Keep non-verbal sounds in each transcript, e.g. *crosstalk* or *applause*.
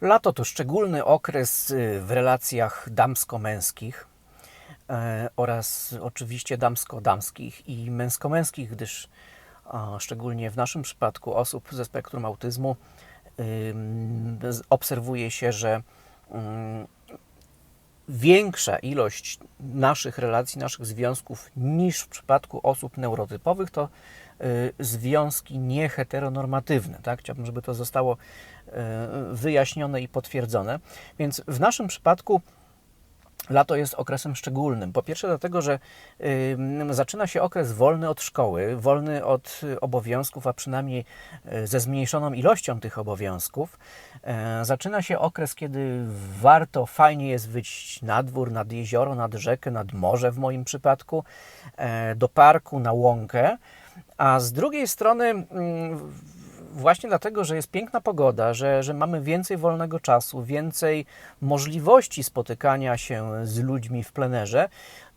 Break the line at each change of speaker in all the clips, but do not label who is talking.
Lato to szczególny okres y, w relacjach damsko-męskich e, oraz oczywiście damsko-damskich i męsko-męskich, gdyż szczególnie w naszym przypadku osób ze spektrum autyzmu obserwuje się, że mm, większa ilość naszych relacji, naszych związków niż w przypadku osób neurotypowych to y, związki nieheteronormatywne. Tak? Chciałbym, żeby to zostało wyjaśnione i potwierdzone. Więc w naszym przypadku Lato jest okresem szczególnym. Po pierwsze, dlatego, że zaczyna się okres wolny od szkoły, wolny od obowiązków, a przynajmniej y, ze zmniejszoną ilością tych obowiązków. Y, zaczyna się okres, kiedy warto, fajnie jest wyjść na dwór, nad jezioro, nad rzekę, nad morze w moim przypadku, e, do parku, na łąkę. A z drugiej strony, właśnie dlatego, że jest piękna pogoda, że, że mamy więcej wolnego czasu, więcej możliwości spotykania się z ludźmi w plenerze,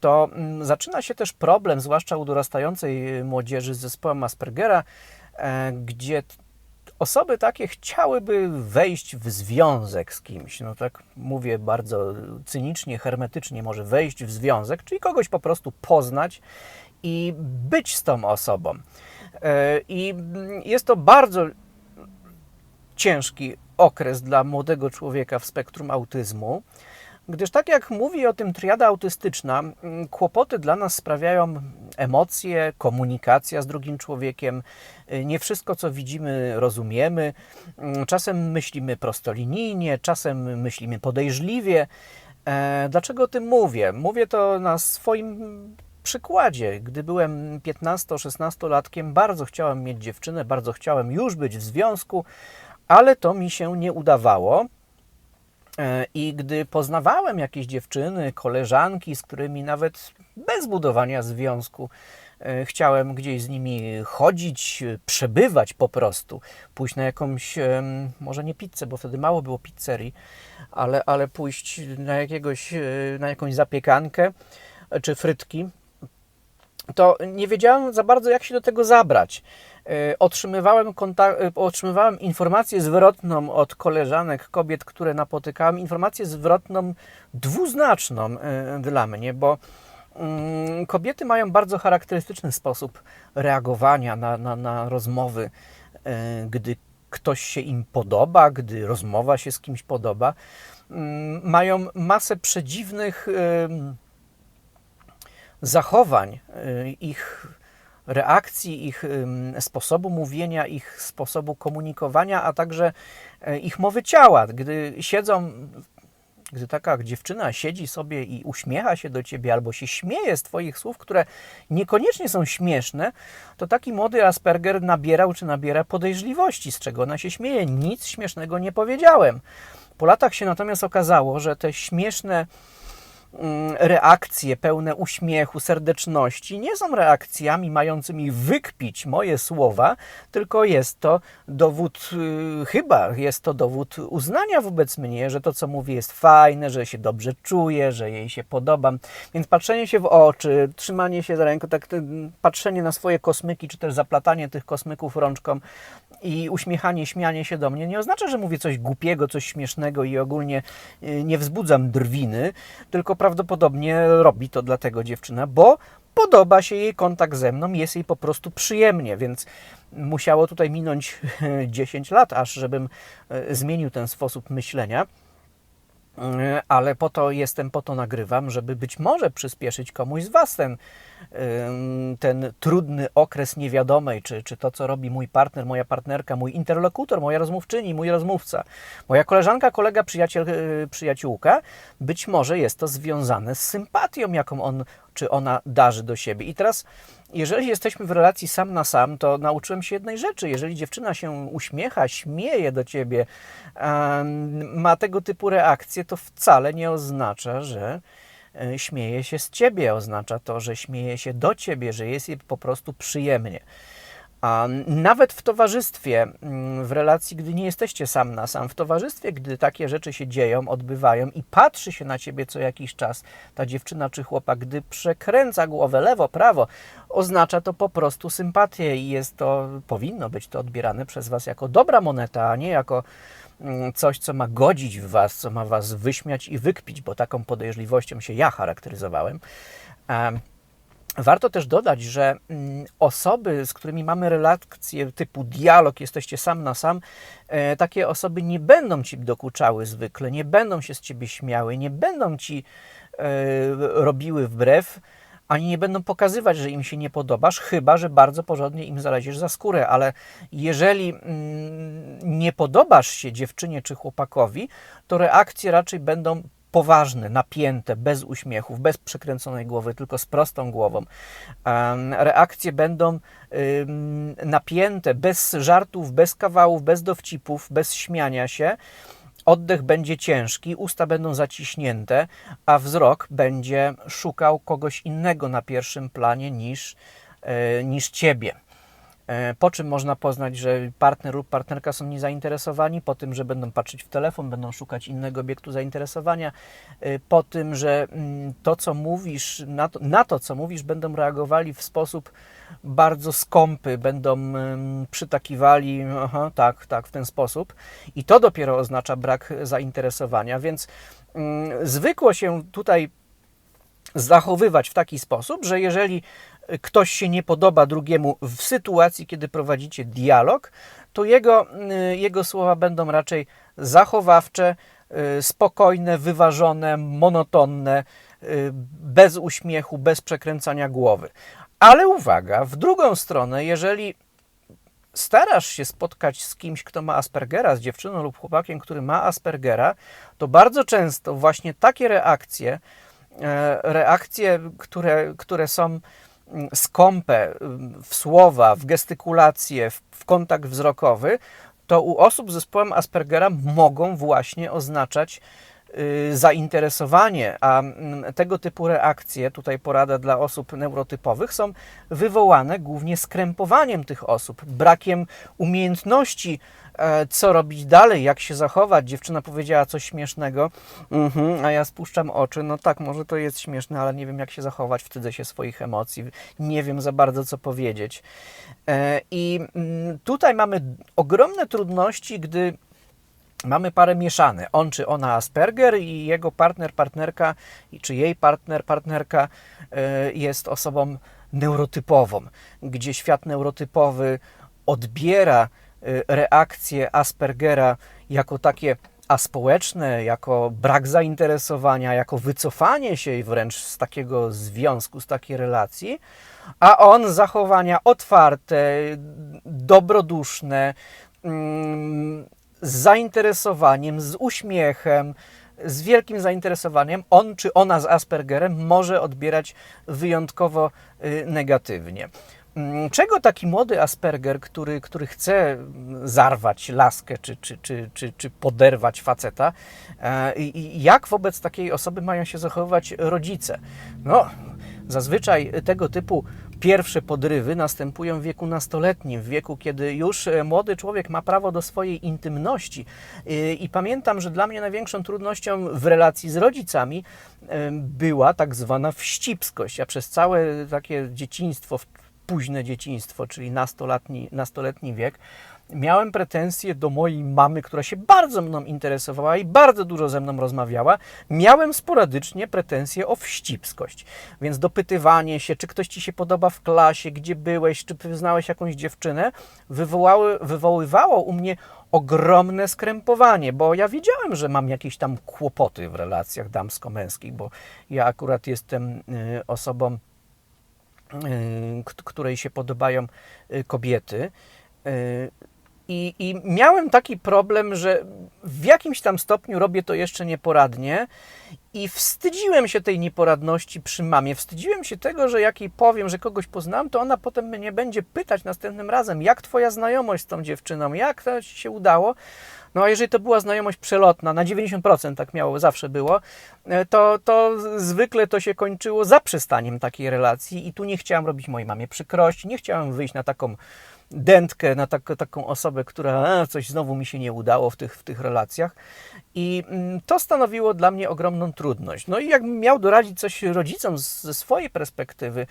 to mm, zaczyna się też problem, zwłaszcza u dorastającej młodzieży z zespołem Aspergera, e, gdzie osoby takie chciałyby wejść w związek z kimś. No tak mówię bardzo cynicznie, hermetycznie, może wejść w związek, czyli kogoś po prostu poznać i być z tą osobą. E, I jest to bardzo ciężki okres dla młodego człowieka w spektrum autyzmu, gdyż tak jak mówi o tym triada autystyczna, kłopoty dla nas sprawiają emocje, komunikacja z drugim człowiekiem. E, nie wszystko, co widzimy, rozumiemy. Czasem myślimy prostolinijnie, czasem myślimy podejrzliwie. E, dlaczego o tym mówię? Mówię to na swoim przykładzie. Gdy byłem 15-16-latkiem, bardzo chciałem mieć dziewczynę, bardzo chciałem już być w związku, ale to mi się nie udawało. E, I gdy poznawałem jakieś dziewczyny, koleżanki, z którymi nawet bez budowania związku e, chciałem gdzieś z nimi chodzić, przebywać po prostu, pójść na jakąś, może nie pizzę, bo wtedy mało było pizzerii, ale, ale pójść na, jakiegoś, e, na jakąś zapiekankę czy frytki, to nie wiedziałem za bardzo, jak się do tego zabrać. E, otrzymywałem, e, otrzymywałem informację zwrotną od koleżanek, kobiet, które napotykałem, informację zwrotną dwuznaczną e, dla mnie, bo mm, kobiety mają bardzo charakterystyczny sposób reagowania na, na, na rozmowy, gdy ktoś się im podoba, gdy rozmowa się z kimś podoba. Mm, mają masę przedziwnych zachowań, y, ich reakcji, ich sposobu mówienia, ich sposobu komunikowania, a także e, ich mowy ciała. Gdy siedzą, gdy taka dziewczyna siedzi sobie i uśmiecha się do ciebie albo się śmieje z twoich słów, które niekoniecznie są śmieszne, to taki młody Asperger nabierał czy nabiera podejrzliwości, z czego ona się śmieje. Nic śmiesznego nie powiedziałem. Po latach się natomiast okazało, że te śmieszne reakcje pełne uśmiechu, serdeczności nie są reakcjami mającymi wykpić moje słowa, tylko jest to dowód, y, chyba jest to dowód uznania wobec mnie, że to, co mówię, jest fajne, że się dobrze czuję, że jej się podobam. Więc patrzenie się w oczy, trzymanie się za rękę, tak patrzenie na swoje kosmyki, czy też zaplatanie tych kosmyków rączką i uśmiechanie, śmianie się do mnie nie oznacza, że mówię coś głupiego, coś śmiesznego i ogólnie y, nie wzbudzam drwiny, tylko prawdopodobnie robi to dlatego dziewczyna, bo podoba się jej kontakt ze mną, jest jej po prostu przyjemnie, więc musiało tutaj minąć *laughs* 10 lat, aż żebym e, zmienił ten sposób myślenia. E, ale po to jestem, po to nagrywam, żeby być może przyspieszyć komuś z Was ten, ten trudny okres niewiadomej, czy, czy to, co robi mój partner, moja partnerka, mój interlokutor, moja rozmówczyni, mój rozmówca, moja koleżanka, kolega, przyjaciel, e, przyjaciółka. Być może jest to związane z sympatią, jaką on czy ona darzy do siebie. I teraz jeżeli jesteśmy w relacji sam na sam, to nauczyłem się jednej rzeczy. Jeżeli dziewczyna się uśmiecha, śmieje do ciebie, ma tego typu reakcje, to wcale nie oznacza, że e, śmieje się z ciebie. Oznacza to, że śmieje się do ciebie, że jest jej po prostu przyjemnie. A nawet w towarzystwie, mm, w relacji, gdy nie jesteście sam na sam, w towarzystwie, gdy takie rzeczy się dzieją, odbywają i patrzy się na ciebie co jakiś czas ta dziewczyna czy chłopak, gdy przekręca głowę lewo, prawo, oznacza to po prostu sympatię i jest to, powinno być to odbierane przez was jako dobra moneta, a nie jako mm, coś, co ma godzić w was, co ma was wyśmiać i wykpić, bo taką podejrzliwością się ja charakteryzowałem. Warto też dodać, że mm, osoby, z którymi mamy relacje typu dialog, jesteście sam na sam, e, takie osoby nie będą ci dokuczały zwykle, nie będą się z ciebie śmiały, nie będą ci e, robiły wbrew, ani nie będą pokazywać, że im się nie podobasz, chyba że bardzo porządnie im zaleziesz za skórę. Ale jeżeli mm, nie podobasz się dziewczynie czy chłopakowi, to reakcje raczej będą poważne, napięte, bez uśmiechów, bez przekręconej głowy, tylko z prostą głową. Reakcje będą napięte, bez żartów, bez kawałów, bez dowcipów, bez śmiania się. Oddech będzie ciężki, usta będą zaciśnięte, a wzrok będzie szukał kogoś innego na pierwszym planie niż, e, niż ciebie. E, po czym można poznać, że partner lub partnerka są niezainteresowani, po tym, że będą patrzeć w telefon, będą szukać innego obiektu zainteresowania, e, po tym, że mm, to, co mówisz, na to, na to co mówisz, będą reagowali w sposób bardzo skąpy, będą mm, przytakiwali, aha, tak, tak, w ten sposób. I to dopiero oznacza brak zainteresowania, więc mm, zwykło się tutaj zachowywać w taki sposób, że jeżeli ktoś się nie podoba drugiemu w sytuacji, kiedy prowadzicie dialog, to jego, y, jego słowa będą raczej zachowawcze, y, spokojne, wyważone, monotonne, y, bez uśmiechu, bez przekręcania głowy. Ale uwaga, w drugą stronę, jeżeli starasz się spotkać z kimś, kto ma Aspergera, z dziewczyną lub chłopakiem, który ma Aspergera, to bardzo często właśnie takie reakcje, reakcje, które, które są skąpę w słowa, w gestykulację, w, w kontakt wzrokowy, to u osób z zespołem Aspergera mogą właśnie oznaczać zainteresowanie, a mm, tego typu reakcje, tutaj porada dla osób neurotypowych, są wywołane głównie skrępowaniem tych osób, brakiem umiejętności E, co robić dalej, jak się zachować. Dziewczyna powiedziała coś śmiesznego, mhm, a ja spuszczam oczy. No tak, może to jest śmieszne, ale nie wiem, jak się zachować, wstydzę się swoich emocji, nie wiem za bardzo, co powiedzieć. E, I mm, tutaj mamy ogromne trudności, gdy mamy parę mieszane. On czy ona Asperger i jego partner, partnerka, czy jej partner, partnerka e, jest osobą neurotypową, gdzie świat neurotypowy odbiera Y, reakcje Aspergera jako takie aspołeczne, jako brak zainteresowania, jako wycofanie się wręcz z takiego związku, z takiej relacji, a on zachowania otwarte, dobroduszne, mm, z zainteresowaniem, z uśmiechem, z wielkim zainteresowaniem, on czy ona z Aspergerem może odbierać wyjątkowo y, negatywnie. Mm, czego taki młody Asperger, który, który chce zarwać laskę czy, czy, czy, czy, czy poderwać faceta, e, i jak wobec takiej osoby mają się zachowywać rodzice? No, zazwyczaj tego typu pierwsze podrywy następują w wieku nastoletnim, w wieku, kiedy już e, młody człowiek ma prawo do swojej intymności. I pamiętam, że dla mnie największą trudnością w relacji z rodzicami e, była tak zwana wścibskość. Ja przez całe takie dzieciństwo, późne dzieciństwo, czyli nastoletni, nastoletni wiek, miałem pretensje do mojej mamy, która się bardzo mną interesowała i bardzo dużo ze mną rozmawiała. Miałem sporadycznie pretensje o wścibskość. Więc dopytywanie się, czy ktoś ci się podoba w klasie, gdzie byłeś, czy poznałeś jakąś dziewczynę, wywoływało u mnie ogromne skrępowanie, bo ja wiedziałem, że mam jakieś tam kłopoty w relacjach damsko-męskich, bo ja akurat jestem y, osobą której się podobają y, kobiety. I, I, miałem taki problem, że w jakimś tam stopniu robię to jeszcze nieporadnie i wstydziłem się tej nieporadności przy mamie. Wstydziłem się tego, że jak jej powiem, że kogoś poznam, to ona potem mnie będzie pytać następnym razem, jak twoja znajomość z tą dziewczyną, jak to ci się udało. No a jeżeli to była znajomość przelotna, na 90% tak miało, zawsze było, e, to, to zwykle to się kończyło zaprzestaniem takiej relacji i tu nie chciałam robić mojej mamie przykrości, nie chciałam wyjść na taką dętkę na tak, taką osobę, która e, coś znowu mi się nie udało w tych, w tych relacjach. I mm, to stanowiło dla mnie ogromną trudność. No i jakbym miał doradzić coś rodzicom z- ze swojej perspektywy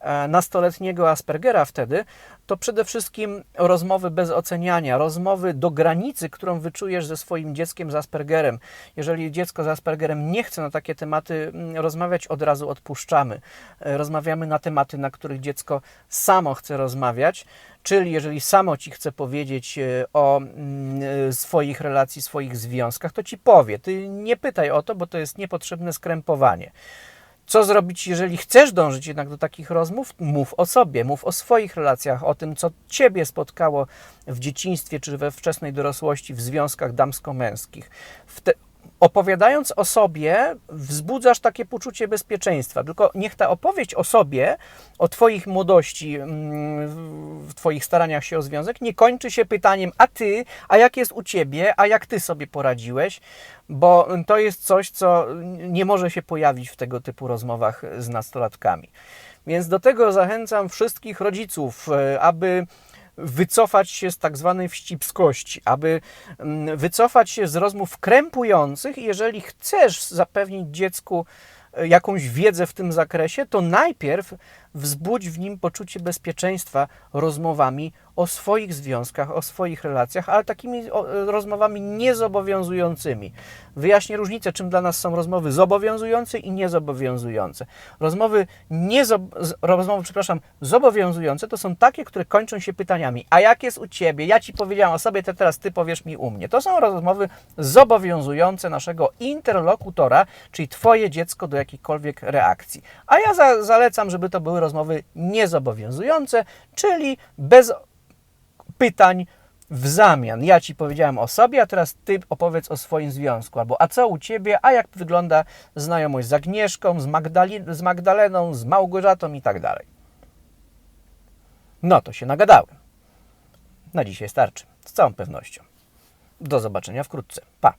e, nastoletniego Aspergera wtedy, to przede wszystkim rozmowy bez oceniania, rozmowy do granicy, którą wyczujesz ze swoim dzieckiem z Aspergerem. Jeżeli dziecko z Aspergerem nie chce na takie tematy mm, rozmawiać, od razu odpuszczamy. E, Rozmawiamy na tematy, na których dziecko samo chce rozmawiać. Czyli jeżeli samo ci chce powiedzieć e, o mm, e, swoich relacji, swoich związkach, to ci powie. Ty nie pytaj o to, bo to jest niepotrzebne skrępowanie. Co zrobić, jeżeli chcesz dążyć jednak do takich rozmów? Mów o sobie, mów o swoich relacjach, o tym, co ciebie spotkało w dzieciństwie czy we wczesnej dorosłości w związkach damsko-męskich. Opowiadając o sobie, wzbudzasz takie poczucie bezpieczeństwa. Tylko niech ta opowieść o sobie, o Twoich młodości, mm, w- w Twoich staraniach się o związek, nie kończy się pytaniem, a Ty, a jak jest u Ciebie, a jak Ty sobie poradziłeś, bo to jest coś, co nie może się pojawić w tego typu rozmowach z nastolatkami. Więc do tego zachęcam wszystkich rodziców, e, aby wycofać się z tak zwanej wścibskości, aby mm, wycofać się z rozmów krępujących. Jeżeli chcesz zapewnić dziecku e, jakąś wiedzę w tym zakresie, to najpierw wzbudź w nim poczucie bezpieczeństwa rozmowami o swoich związkach, o swoich relacjach, ale takimi o, rozmowami niezobowiązującymi. Wyjaśnię różnicę, czym dla nas są rozmowy zobowiązujące i niezobowiązujące. Rozmowy, niezo, rozmowy przepraszam, zobowiązujące to są takie, które kończą się pytaniami. A jak jest u Ciebie? Ja Ci powiedziałam o sobie, to teraz Ty powiesz mi u mnie. To są rozmowy zobowiązujące naszego interlokutora, czyli Twoje dziecko do jakiejkolwiek reakcji. A ja za, zalecam, żeby to były rozmowy niezobowiązujące, czyli bez pytań w zamian. Ja ci powiedziałem o sobie, a teraz ty opowiedz o swoim związku. Albo a co u ciebie, a jak wygląda znajomość z Agnieszką, z, Magdali- z Magdaleną, z Małgorzatą i tak dalej. No to się nagadałem. Na dzisiaj starczy. Z całą pewnością. Do zobaczenia wkrótce. Pa.